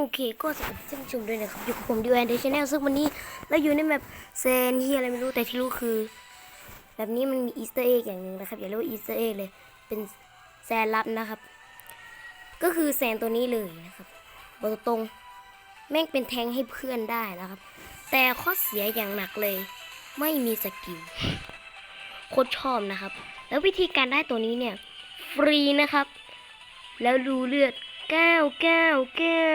โอเคก็สวัสดีท่านผู้ชมด้วยนะครับอยู่กับผมดิวแอนเดชแนลซึ่งวันนี้เราอยู่ในแมปเซนเฮียอะไรไม่รู้แต่ที่รู้คือ แบบนี้มันมีอีสเตอร์เอ็กอย่างหนึ่งนะครับอย่าเรียกว่าอีสเตอร์เอ็กเลยเป็นแซนลับนะครับ ก็คือแซนตัวนี้เลยนะครับบอกตรงๆแม่งเป็นแทงให้เพื่อนได้นะครับ แต่ข้อเสียอย่างหนักเลย ไม่มีสกิลโคตรชอบนะครับ แล้ววิธีการได้ตัวนี้เนี่ย ฟรีนะครับ แล้วดูเลือด เก้าเก้าเก้า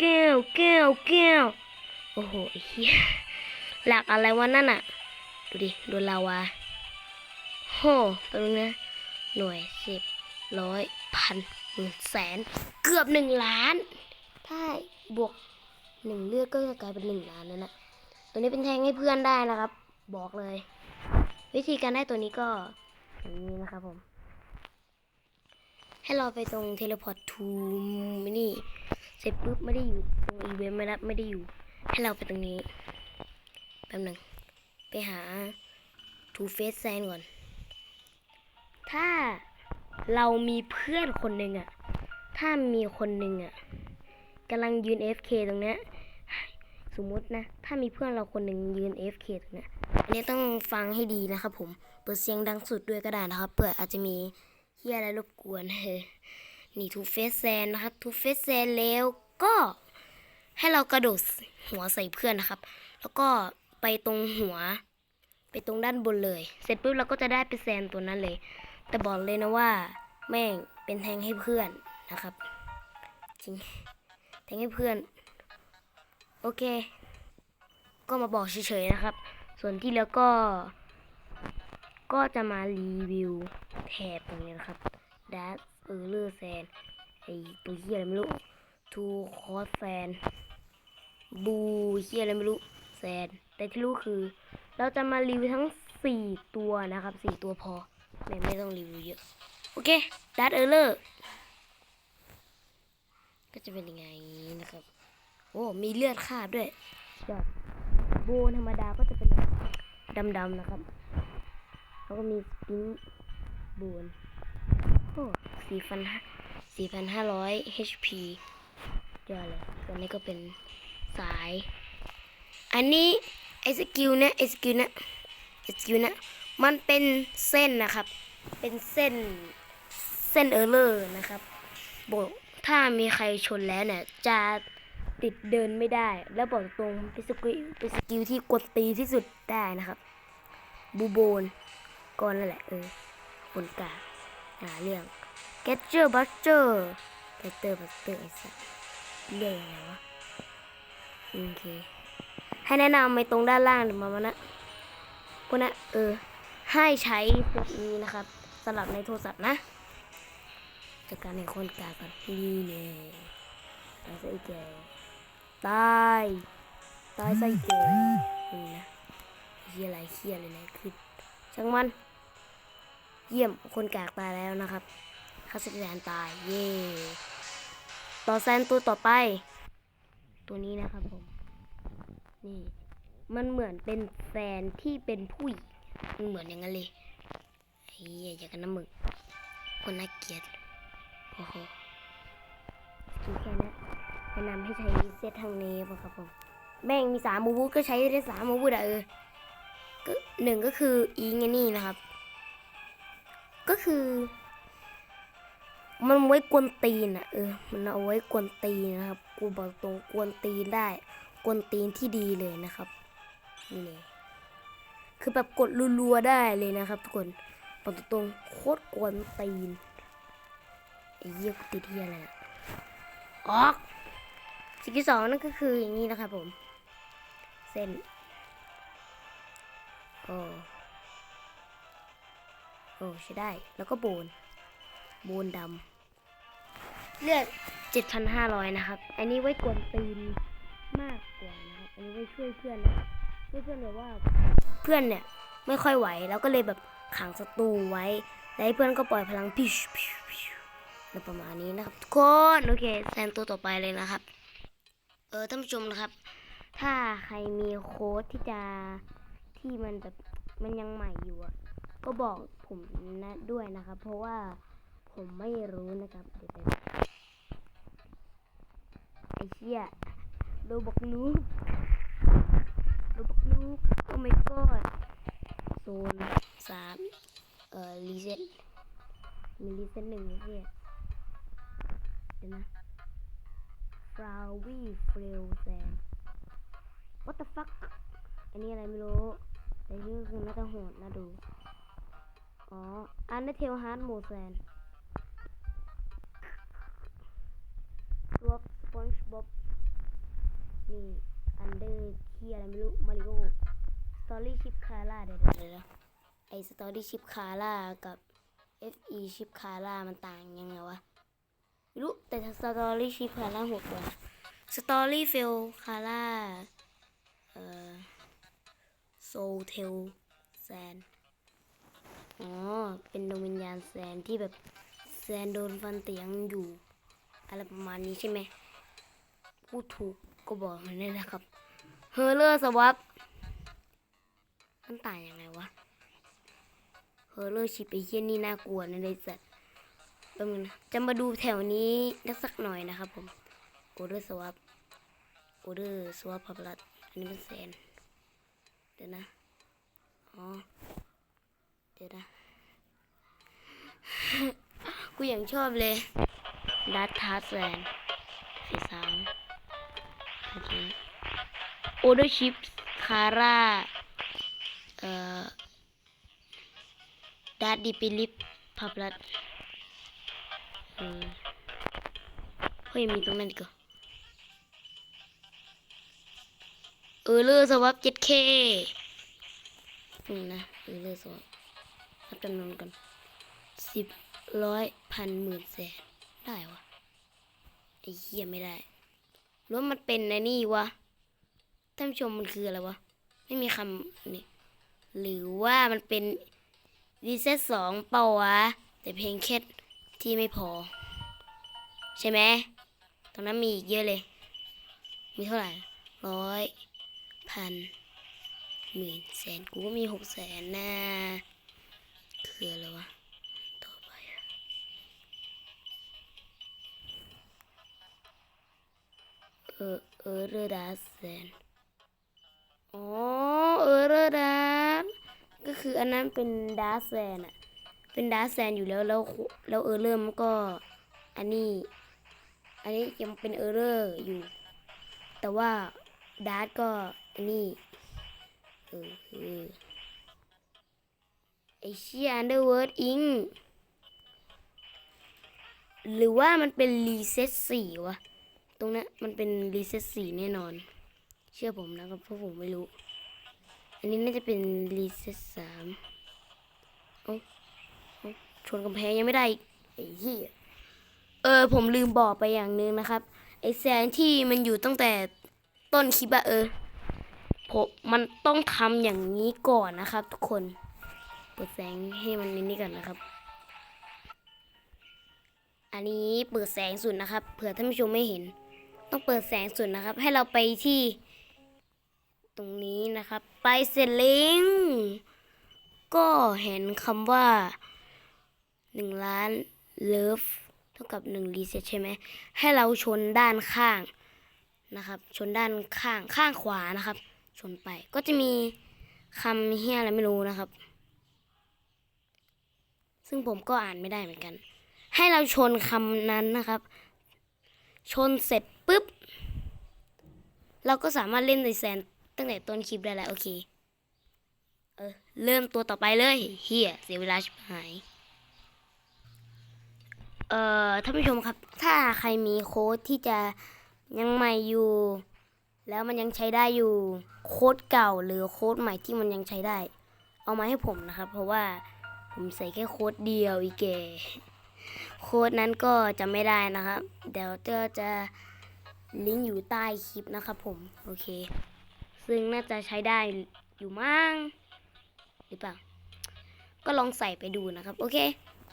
เก้าเก้าเก้าโอ้โหเฮียหลักอะไรวะนั่นอะดูดิโดนลาวาโหไปดูนะหน่วยสิบร้อยพันหนึ่งแสน เกือบหนึ่งล้าน ถ้าบวกหนึ่งเลือดก็จะกลายเป็นหนึ่งล้านนั่นนะตัวนี้เป็นแทงให้เพื่อนได้นะครับ บอกเลย วิธีการได้ตัวนี้ก็อย่างนี้นะครับผม ให้เราไปตรงเทเลพอร์ตทูนี่ เสร็จปุ๊บไม่ได้อยู่ตรงอีเวนต์ไม่ได้ไม่ได้อยู่ ให้เราไปตรงนี้แป๊บหนึ่งไปหาทูเฟสแซนก่อน ถ้าเรามีเพื่อนคนหนึ่งอะถ้ามีคนหนึ่งอะกำลังยืน FK ตรงเนี้ยสมมตินะ ถ้ามีเพื่อนเราคนหนึ่งยืน FK ตรงเนี้ยอันนี้ต้องฟังให้ดีนะครับผม เปิดเสียงดังสุดด้วยก็ได้นะครับเผื่ออาจจะมี เฮียอะไรรบกวนเฮ้นี่ทูเฟสแซนนะครับทูเฟสแซนแล้วก็ให้เรากระโดดหัวใส่เพื่อนนะครับ แล้วก็ไปตรงหัว ไปตรงด้านบนเลย เสร็จปุ๊บเราก็จะได้ไปแซนตัวนั้นเลย แต่บอกเลยนะว่า แม่งเป็นแทงให้เพื่อนนะครับ จริง แทงให้เพื่อน โอเค ก็มาบอกเฉยๆนะครับ ส่วนที่แล้วก็ ก็จะมารีวิวแถบตรงนี้นะครับดัสเออเลอร์แซนไอตัวเฮียอะไรไม่รู้ทูคอสแซนบูเฮียอะไรไม่รู้แซนแต่ที่รู้คือ เราจะมารีวิวทั้ง4ตัวนะครับ4ตัวพอไม่ไม่ต้องรีวิวเยอะ โอเคดัสเออเลอร์ก็จะเป็นยังไงนะครับ โอ้ มีเลือดคาบด้วยยอดโบนธรรมดาก็จะเป็นแบบดำๆนะครับ แล้วก็มีสปริงบูนโอ้สี่พันสี่พันห้าร้อย HP ยอดเลยตัวนี้ก็เป็นสาย อันนี้ไอสกิลเนี่ยไอสกิลเนี่ยไอสกิลเนี่ยมันเป็นเส้นนะครับ เป็นเส้น เส้นเออร์เลอร์นะครับบอกถ้ามีใครชนแล้วเนี่ย จะติดเดินไม่ได้ แล้วบอกตรงเป็นสกิลเป็นสกิลที่กดตีที่สุดได้นะครับ บูโบน ก่อนนั่นแหละเออคนกาหาเรื่อง get เจอร์บัสเจอร์เกตเตอร์บัสเตอร์ไอ้สัสเรียกยังไงวะโอเคให้แนะนำไปตรงด้านล่างมามานะพวกนะเออ ให้ใช้พวกนี้นะครับสำหรับในโทรศัพท์นะจัดการในคนกาก่อนนี่เนี่ยตายไอ้แกตายตายซะไอ้แกนี่นะเฮียอะไรเฮียอะไรนะคือช่างมัน เยี่ยมคนแกกตายแล้วนะครับคาสิแดนตาย เย่ต่อแซนตัวต่อไป ตัวนี้นะครับผม นี่ มันเหมือนเป็นแฟนที่เป็นผู้หญิงเหมือนอย่างนั้นเลยไอ้เหี้ยอย่ากันน้ำมึกคนน่าเกลียดโอ้โหคือแค่นั้แนะนำให้ใช้เซตทางนี้ป่ะครับผมแม่งมีสามมูวูก็ใช้ได้สามมูวูดอะเออก็หนึ่งก็คืออีงนี่นะครับ ก็คือ มันไว้กวนตีนอะเออ มันเอาไว้กวนตีนนะครับ กูบอกตรงกวนตีนได้ กวนตีนที่ดีเลยนะครับ นี่เลยคือแบบกดรัวๆได้เลยนะครับทุกคนบอกตรงโคตรกวนตีนไอ้เหี้ยกติดที่อะไรอะออกสิ่งที่สองนั่นก็คืออย่างนี้นะครับผม เส้นโอ้ โอ้ใช้ได้ แล้วก็โบน โบนดำเลือด7,500 นะครับ อันนี้ไว้กวนตีนมากกว่านะครับ อันนี้ไว้ช่วยเพื่อนนะช่วยเพื่อนแบบว่า เพื่อนเนี่ยไม่ค่อยไหว แล้วก็เลยแบบขังศัตรูไว้ แล้วให้เพื่อนก็ปล่อยพลังพิชพิชพิชประมาณนี้นะครับทุกคนโอเคแซนตัวต่อไปเลยนะครับ เออท่านผู้ชมนะครับ ถ้าใครมีโค้ดที่จะที่มันแบบมันยังใหม่อยู่อะ ก็บอกผมนะด้วยนะครับ เพราะว่าผมไม่รู้นะครับเดี๋ยวไปอ้เหี้ยโดบอกนูบโดบอกนูโอ้ my god โซนสามเอ่อรีเซ็ตมีรีเซ็ตหนึ่งไอเหี้ยเดี๋ยวนะฟราวี่เฟลแซน what the fuck อันนี้อะไรไม่รู้แต่นี่ก็คือน่าจะโหดน่าดู อ๋ออันเดอร์เทลฮาร์ดโมแซนตัวสปอนจ์บ๊อบนี่อันเดอร์ที่อะไรไม่รู้มาริโอสตอรี่ชิปคาร่าเดี๋ยวเดี๋ยวไอสตอรี่ชิปคาร่ากับ FE ชิปคาร่ามันต่างยังไงวะไม่รู้แต่สตอรี่ชิปคาร่าหกว่าสตอรี่เฟลคาร่าเอ่อโซเทลแซน อ๋อ เป็นดวงวิญญาณแซนที่แบบแซนโดนฟันเตียงอยู่ อะไรประมาณนี้ใช่ไหมพูดถูกก็บอกมันได้นะครับเฮอร์เลอร์สวับมันต่างยังไงวะเฮอร์เลอร์ชิปไอเฮียนี่น่ากลัวนะเลยสัตว์แป๊บนึงนะจะมาดูแถวนี้นักสักหน่อยนะครับผมโอเดอร์สวับโอเดอร์สวับพับลัดอันนี้เป็นแซนเดี๋ยวนะ อ๋อ ดี๋ยวนะ กูอย่างชอบเลยดัตทาร์แซนสีสามโอเคโอเดอร์ชิปคาร่าเอ่อดัตดิปิลิปพับลัดเฮ้ยมีตรงนั้นกเหรอเออเลอร์สวับเจ็ดเคนี่นะเออเลอร์สวับ นับจำนวนกันสิบร้อยพันหมื่นแสนได้วะไอ้เหี้ยไม่ได้หรือว่ามันเป็นในนี่วะท่านผู้ชมมันคืออะไรวะ ไม่มีคำนี่หรือว่ามันเป็นรีเซ็ตสองเปล่าวะ แต่เพลงแค่ที่ไม่พอ ใช่ไหมตรงนั้นมีอีกเยอะเลย มีเท่าไหร่ร้อยพันหมื่นแสนกูก็มีหกแสนนะ คืออะไรวะต่อไปอะเออเออเรดาแซนอ๋อเออเรดาก็คืออันนั้นเป็นดาแซนอะเป็นดาแซนอยู่แล้วแล้วแล้วเออเริ่มก็อันนี้ อันนี้ยังเป็นเออร์เรอร์อยู่ แต่ว่าดาร์ก็อันนี้เออ ไอเชียอันเดอร์เวิร์ดอิงหรือว่ามันเป็นรีเซ็ตสี่วะ ตรงนั้นมันเป็นรีเซ็ตสี่แน่นอน เชื่อผมนะครับเพราะผมไม่รู้ อันนี้น่าจะเป็นรีเซ็ตสามเอ้าชนกำแพงยังไม่ได้อีกไอ้เหี้ยเออ ผมลืมบอกไปอย่างหนึงนะครับ ไอแสงที่มันอยู่ตั้งแต่ต้นคลิปอะเออผมมันต้องทำอย่างนี้ก่อนนะครับทุกคน ปิดแสงให้มันนิดนี้ก่อนนะครับ อันนี้เปิดแสงสุดนะครับ เผื่อท่านผู้ชมไม่เห็น ต้องเปิดแสงสุดนะครับ ให้เราไปที่ ตรงนี้นะครับ ไปเสร็จแล้วก็เห็นคำว่าหนึ่งล้านเลิฟเท่ากับหนึ่งรีเซ็ตใช่ไหม ให้เราชนด้านข้างนะครับ ชนด้านข้างข้างขวานะครับ ชนไปก็จะมีคำเฮียอะไรไม่รู้นะครับ ซึ่งผมก็อ่านไม่ได้เหมือนกัน ให้เราชนคำนั้นนะครับ ชนเสร็จปุ๊บ เราก็สามารถเล่นในแซนตั้งแต่ต้นคลิปได้แล้วโอเค เออ เริ่มตัวต่อไปเลยเฮียเสียเวลาชิบหาย เอ่อท่านผู้ชมครับ ถ้าใครมีโค้ดที่จะยังใหม่อยู่ แล้วมันยังใช้ได้อยู่โค้ดเก่าหรือโค้ดใหม่ที่มันยังใช้ได้ เอามาให้ผมนะครับ เพราะว่า ผมใส่แค่โค้ดเดียวอีเกโค้ดนั้นก็จะไม่ได้นะครับ เดี๋ยวเจอจะลิงก์อยู่ใต้คลิปนะครับผม โอเค ซึ่งน่าจะใช้ได้อยู่มั้งหรือเปล่า ก็ลองใส่ไปดูนะครับ โอเค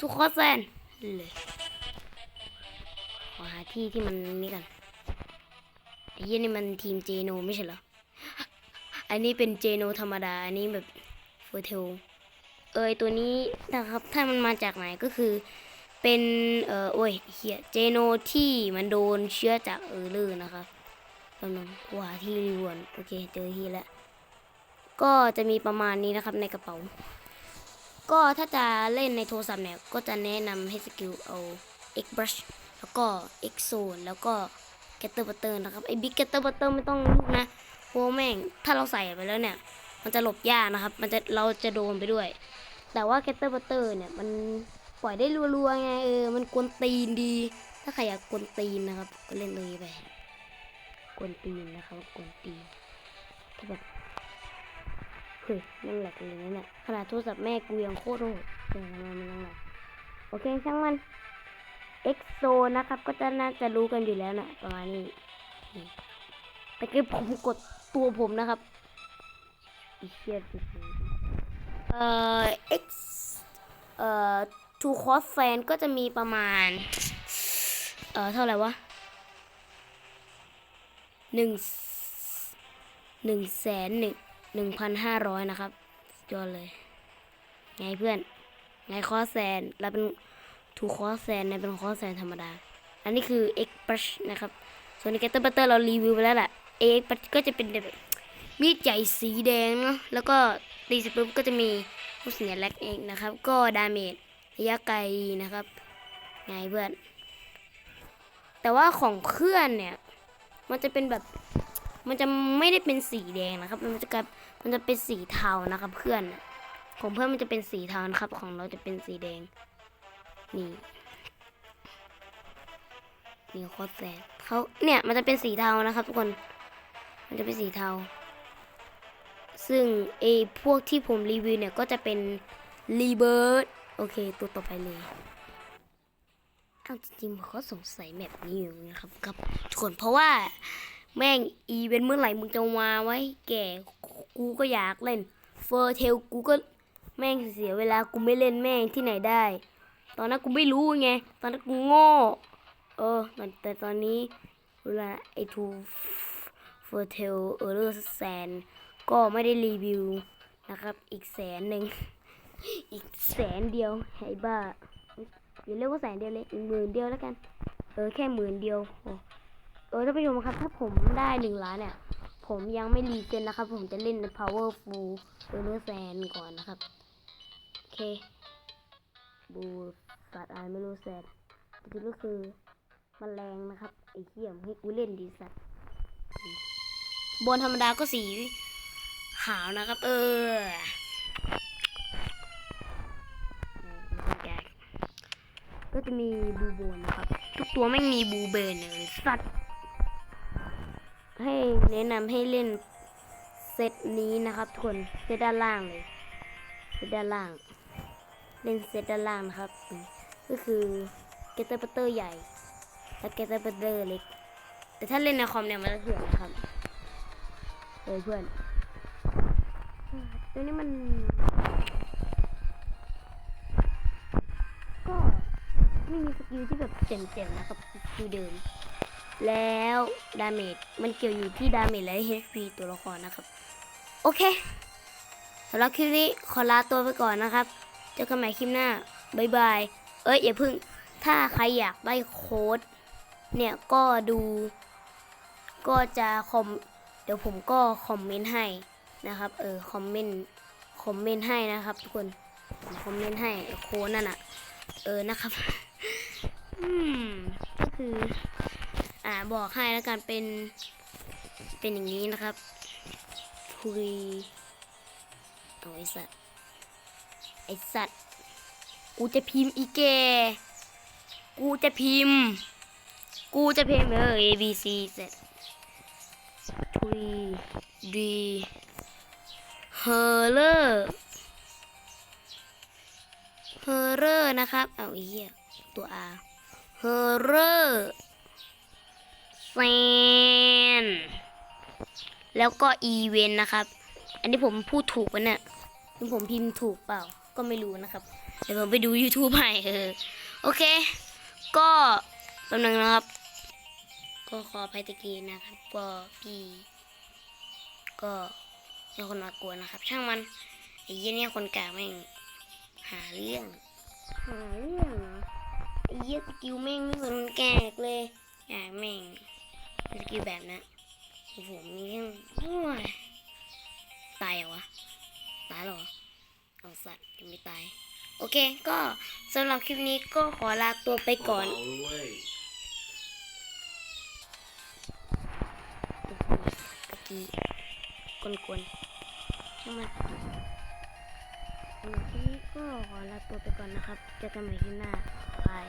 ทุกข้อแซนเลยขอหาที่ที่มันนี่กันไอ้เหี้ยนี่มันทีมเจโนไม่ใช่เหรอ อันนี้เป็นเจโนธรรมดา อันนี้แบบเฟอร์เทล เอยตัวนี้นะครับ ถ้ามันมาจากไหนก็คือ เป็นเอ่อโอ้ยเฮียเจโนที่มันโดนเชื้อจากเออร์เลอร์นะครับกำลังหาที่รีวนโอเคเจอที่แล้วก็จะมีประมาณนี้นะครับในกระเป๋า ก็ถ้าจะเล่นในโทรศัพท์เนี่ย ก็จะแนะนำให้สกิลเอา X brush แล้วก็ X zone แล้วก็ getter butter นะครับ ไอ้ big getter butter ไม่ต้องลุกนะเพราะแม่ง ถ้าเราใส่ไปแล้วเนี่ย มันจะหลบยากนะครับ มันจะเราจะโดนไปด้วย แต่ว่า getter butter เนี่ยมันปล่อยได้รัวๆไงเออมันกวนตีนดี ถ้าใครอยากกวนตีนนะครับ ก็เล่นตรงนี้ไปกวนตีนนะครับกวนตีนถ้าแบบเฮ้ยนั่งแหลกเลยนะเนี่ยขนาดโทรศัพท์แม่กูยังโคตรโหดเออทำไมมันนั่งหลกโอเคช่างมัน EXO นะครับ ก็จะน่าจะรู้กันอยู่แล้วนะประมาณนี้แต่คือผมกดตัวผมนะครับ อีเชียสุดเอ่อ X เอ่อ Two Cross Fan ก็จะมีประมาณ เอ่อ เท่าไหร่วะหนึ่งหนึ่งแสนหนึ่งหนึ่งพันห้าร้อยนะครับยอดเลย ไงเพื่อน ไงคอแซนเราเป็นทูคอแซนในเป็นคอแซนธรรมดา อันนี้คือ X brush นะครับ ส่วนใน Getter Butter เรารีวิวไปแล้วแหละ X brush ก็จะเป็นแบบ มีดใหญ่สีแดงเนาะแล้วก็ตีเสร็จปุ๊บก็จะมีลูกเสียแลกเองนะครับ ก็ดาเมจระยะไกลนะครับไงเพื่อน แต่ว่าของเคลื่อนเนี่ย มันจะเป็นแบบ มันจะไม่ได้เป็นสีแดงนะครับ มันจะกลายมันจะเป็นสีเทานะครับ เพื่อน ของเพื่อนมันจะเป็นสีเทานะครับ ของเราจะเป็นสีแดง นี่นี่โคตรแสบเขาเนี่ย มันจะเป็นสีเทานะครับ ทุกคน มันจะเป็นสีเทา ซึ่งไอพวกที่ผมรีวิวเนี่ยก็จะเป็นรีเบิร์ดโอเค ตัวต่อไปเลยเอาจริงๆเขาสงสัยแบบนี้อยู่นะครับครับทุกคนเพราะว่าแม่งอีเวนต์เมื่อไหร่มึงจะมาไว้แก่กูก็อยากเล่นเฟอร์เทลกูก็แม่งเสียเวลากูไม่เล่นแม่งที่ไหนได้ ตอนนั้นกูไม่รู้ไง ตอนนั้นกูโง่ เออมันแต่ตอนนี้เวลาไอทูเฟอร์เทลเออร์เลอแสน ก็ไม่ได้รีวิวนะครับ อีกแสนหนึ่ง อีกแสนเดียวไอ้บ้าอย่าเรียกว่าแสนเดียวเลยอีกหมื่นเดียวแล้วกัน เออแค่หมื่นเดียวอเออท่านผู้ชมครับ ถ้าผมได้หนึ่งล้านเนี่ย ผมยังไม่รีเจนนะครับ ผมจะเล่นใน powerful เออเนื้อแซนก่อนนะครับ โอเค บูสัตว์อะไรไม่รู้แซนจริงก็คือมแมลงนะครับไอ้เหี้ยมให้กูเล่นดีสัตว์บนธรรมดาก็สีาวนะครับ เออก็จะมีบูโบนนะครับ ทุกตัวไม่งมีบูเบนเลยสัตว์ ให้แนะนำให้เล่นเซตนี้นะครับทุกคนเซตด้านล่างเลยเซตด้านล่าง เล่นเซตด้านล่างนะครับอืมก็คือเกตเตอร์ปัตเตอร์ใหญ่และเกตเตอร์ปัตเตอร์เล็ก แต่ถ้าเล่นในคอมเนี่ยมันจะเถื่อนนะครับเออเพื่อน ตัวนี้มัน ก็ไม่มีสกิลที่แบบเจ๋งๆนะครับสกิลเดิม แล้วดาเมจมันเกี่ยวอยู่ที่ดาเมจและ HP ตัวละครนะครับ โอเคสำหรับคลิปนี้ขอลาตัวไปก่อนนะครับ เจอกันใหม่คลิปหน้าบายบาย เอ้ยอย่าเพึ่ง ถ้าใครอยากได้โค้ด เนี่ยก็ดู ก็จะคอม เดี๋ยวผมก็คอมเมนต์ให้ นะครับ เออคอมเมนต์คอมเมนต์ให้นะครับ ทุกคนคอมเมนต์ให้โค้ดนั่นอะเออนะครับ อืมก็คือ อ่าบอกให้แล้วกันเป็น เป็นอย่างนี้นะครับทุยเอาไอสัตว์ไอสัตว์กูจะพิมพ์อีแกกูจะพิมพ์ กูจะพิมพ์เออ A B C เสร็จทุยดี เฮอร์เลอร์เฮอร์เลอร์นะครับ เอาอ้เหี้ยตัว R เฮอร์เลอร์แซนแล้วก็อีเวนนะครับ อันนี้ผมพูดถูกปะเนี่ยนี่ผมพิมพ์ถูกเปล่า ก็ไม่รู้นะครับ เดี๋ยวผมไปดู YouTube ให้เออ โอเค ก็แป๊บนึงนะครับ ก็ขออภัยตะกี้นะครับก็พี่ก็ เป็นคนมากวนนะครับ ช่างมันไอ้เหี้ยเนี่ยคนกลางแม่งหาเรื่องหาเรื่องเหรอเยี่ยสกิลแม่งไม่เหมือนแกกเลยอยากแม่งสกิลแบบนั้นโอ้โหมีเรื่องโอ้ยตายเหรอวะตายเหรอเอาสัตว์ยังไม่ตาย โอเค ก็สำหรับคลิปนี้ก็ขอลาตัวไปก่อนเบาๆเว้ยตะกี้กวนๆ ช่าทีนี้ก็ขอลาตัวไปก่อนนะครับ เจอกันใหม่ที่หน้าบาย